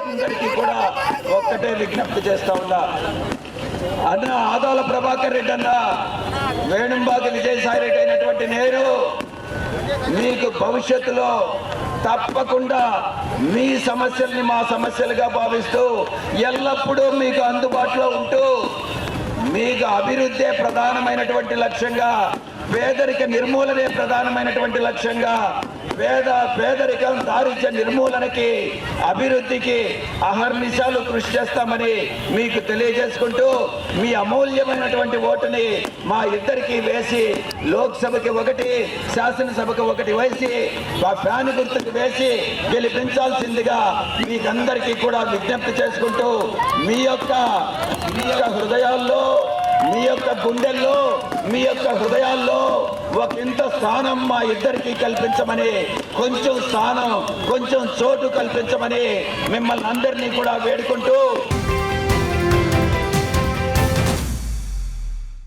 అందరికీ కూడా ఒక్కటే విజ్ఞప్తి చేస్తా ఉన్నా. అన్న ఆదాల ప్రభాకర్ రెడ్డి అన్న వేణుంబాకి విజయసాయి రెడ్డి అయినటువంటి నేను మీకు భవిష్యత్తులో తప్పకుండా మీ సమస్యల్ని మా సమస్యలుగా భావిస్తూ ఎల్లప్పుడూ మీకు అందుబాటులో ఉంటూ మీకు అభివృద్ధే ప్రధానమైనటువంటి లక్ష్యంగా పేదరిక నిర్మూలనే ప్రధానమైనటువంటి లక్ష్యంగా పేద పేదరికం దారిద్ర్య నిర్మూలనకి అభివృద్ధికి అహర్నిశాలు కృషి చేస్తామని మీకు తెలియజేసుకుంటూ మీ అమూల్యమైనటువంటి ఓటుని మా ఇద్దరికి వేసి లోక్సభకి ఒకటి శాసనసభకి ఒకటి వేసి మా ఫ్యాన్ గుర్తుకు వేసి గెలిపించాల్సిందిగా మీకందరికీ కూడా విజ్ఞప్తి చేసుకుంటూ మీ యొక్క మీ యొక్క హృదయాల్లో మీ యొక్క గుండెల్లో మీ యొక్క హృదయాల్లో ఒక ఇంత స్థానం మా ఇద్దరికి కల్పించమని కొంచెం స్థానం కొంచెం చోటు కల్పించమని మిమ్మల్ని అందరినీ కూడా వేడుకుంటూ